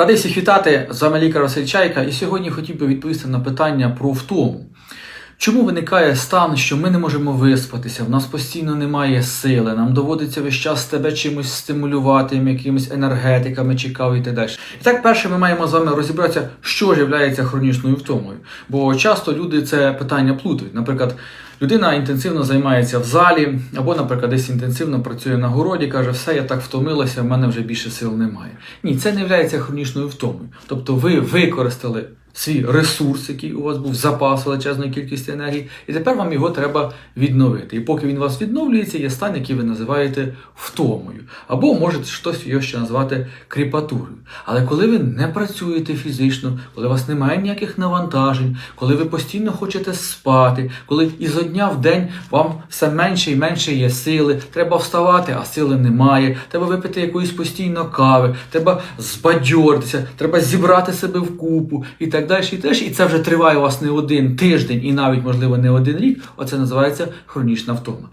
Радий всіх вітати, з вами лікар Василь Чайка, і сьогодні хотів би відповісти на питання про втому. Чому виникає стан, що ми не можемо виспатися, в нас постійно немає сили, нам доводиться весь час тебе чимось стимулювати, якимись енергетиками чи кавою і так далі. І так, перше, ми маємо з вами розібратися, що ж є хронічною втомою. Бо часто люди це питання плутають. Наприклад, людина інтенсивно займається в залі, або, наприклад, десь інтенсивно працює на городі, каже, все, я так втомилася, в мене вже більше сил немає. Ні, це не є хронічною втомою. Тобто ви використали свій ресурс, який у вас був запас величезної кількості енергії, і тепер вам його треба відновити. І поки він у вас відновлюється, є стан, який ви називаєте втомою. Або можете хтось його ще назвати кріпатурою. Але коли ви не працюєте фізично, коли у вас немає ніяких навантажень, коли ви постійно хочете спати, коли ізо дня в день вам все менше і менше є сили, треба вставати, а сили немає, треба випити якоїсь постійно кави, треба збадьоритися, треба зібрати себе в купу і так далі. І, теж. і це вже триває у вас не один тиждень і навіть, можливо, не один рік. Оце називається хронічна втома.